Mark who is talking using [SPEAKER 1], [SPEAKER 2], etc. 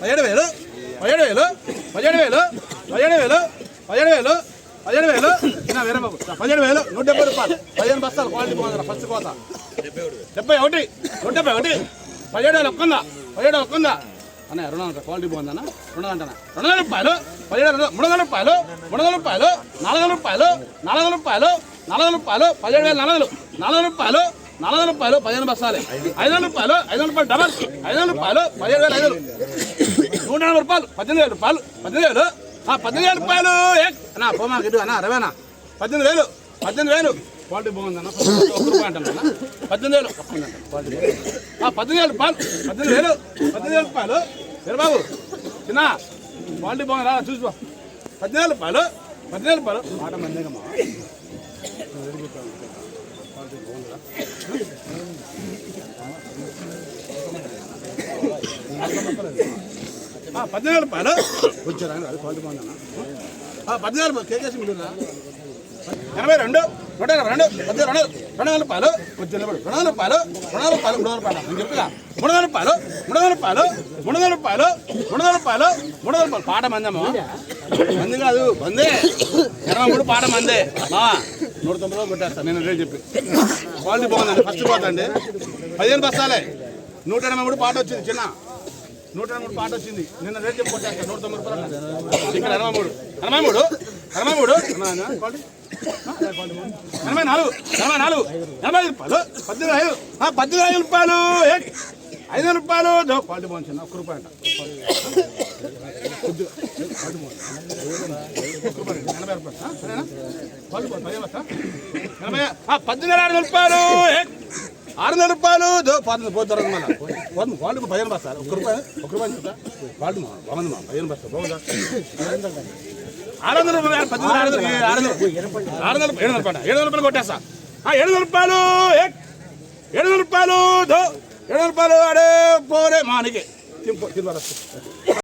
[SPEAKER 1] పదిహేడు వేలు పదిహేడు వేలు పదిహేడు వేలు పదిహేడు వేలు పదిహేడు వేలు పదిహేడు వేలు చిన్న వేరే బాబు పదిహేడు వేలు నూట డెబ్బై రూపాయలు పదిహేను బస్తాలు క్వాలిటీ బాగుంది ఫస్ట్ కోత డెబ్బై ఒకటి నూట డెబ్బై ఒకటి పదిహేడు వేలు ఒక్కందా పదిహేడు ఒక్కందా అన్న రెండు వందల క్వాలిటీ బాగుందన్న రెండు వందల రెండు వందల రూపాయలు పదిహేడు మూడు వందల రూపాయలు మూడు వందల రూపాయలు నాలుగు వందల రూపాయలు నాలుగు వందల రూపాయలు నాలుగు వందల రూపాయలు పదిహేడు వేల నాలుగు నాలుగు వందల రూపాయలు నాలుగు వందల రూపాయలు పదిహేను బస్తాలే ఐదు వందల రూపాయలు ఐదు వందల రూపాయలు డబల్ ఐదు వందల రూపాయలు పదిహేడు వేల ఐదు మూడు నాలుగు రూపాయలు. పద్దెనిమిది వేలు రూపాయలు. పద్దెనిమిది వేలు. ఆ, పద్దెనిమిది వేల రూపాయలు. ఏ అన్నా పోమా ఇటు అన్న రవేనా? పద్దెనిమిది వేలు. పద్దెనిమిది వేలు. క్వాలిటీ బాగుందన్న రూపాయి అంటాను పద్దెనిమిది వేలు. క్వాలిటీ ఆ, పద్దెనిమిది వేలు రూపాయలు. పద్దెనిమిది వేలు. పద్దెనిమిది వేల రూపాయలు. సరే బాబు చిన్న క్వాలిటీ బాగుంది రా చూసుకో పద్దెనిమిది రూపాయలు. పద్దెనిమిది రూపాయలు. మాట మందేగమ్మా. ఆ, పద్నాలుగు రూపాయలు వచ్చారా అది క్వాలిటీ బాగుందన్న ఆ, కేకేసి మిగిలిన ఎనభై రెండు నూట ఎనభై రెండు పద్దెనిమిది రెండు రెండు వందల రూపాయలు వచ్చి రెండు వందల రూపాయలు రెండు వందల రూపాయలు మూడు వందల రూపాయలు నేను చెప్పుగా మూడు వందల రూపాయలు మూడు వందల రూపాయలు మూడు వందల రూపాయలు మూడు వందల రూపాయలు మూడు వందల రూపాయలు పాట మందము? మంది కాదు మందే. ఇరవై మూడు పాట మందే. మా నూట తొంభై రూపాయలు కొట్టేస్తాను నేను రేపు చెప్పి. క్వాలిటీ బాగుందండి ఫస్ట్ పోతండి. పదిహేను బస్తాలే. నూట ఎనభై మూడు పాట వచ్చింది చిన్న. నూట ఎనభై మూడు పాట వచ్చింది. నిన్న రేట్ చెప్పి నూట తొమ్మిది రూపాయలు ఇక్కడ ఎనభై మూడు. ఎనభై మూడు? ఎనభై మూడు? ఎనభై నాలుగు? ఎనభై నాలుగు? ఎనభై ఐదు రూపాయలు? పద్దెనిమిది ఐదు? పద్దెనిమిది ఐదు రూపాయలు. ఐదు రూపాయలు. క్వాలిటీ బాగుంది ఒక్క రూపాయి అంట. ఎనభై రూపాయలు పద్దెనిమిది ఆరు రూపాయలు. ఏ, రూపాయలు. దో పోతుంది పోతుంది మళ్ళీ. పోతుంది వాళ్ళు పదిహేను బస్తా. ఒక్క రూపాయి ఒక్క రూపాయి చెప్తా క్వాలిటీ మా బాగుంది మా పదిహేను బస్తా. బాగుందా? ఆరు వందల రూపాయలు పది ఆరు వందలు ఆరు వందలు ఏడు వందల రూపాయలు ఏడు వందల రూపాయలు కొట్టేస్తా. ఏడు వందల రూపాయలు ఏడు వందల రూపాయలు దో. ఏడు వందల రూపాయలు అడే పోరే మానికి. తింపు తినవరస్తు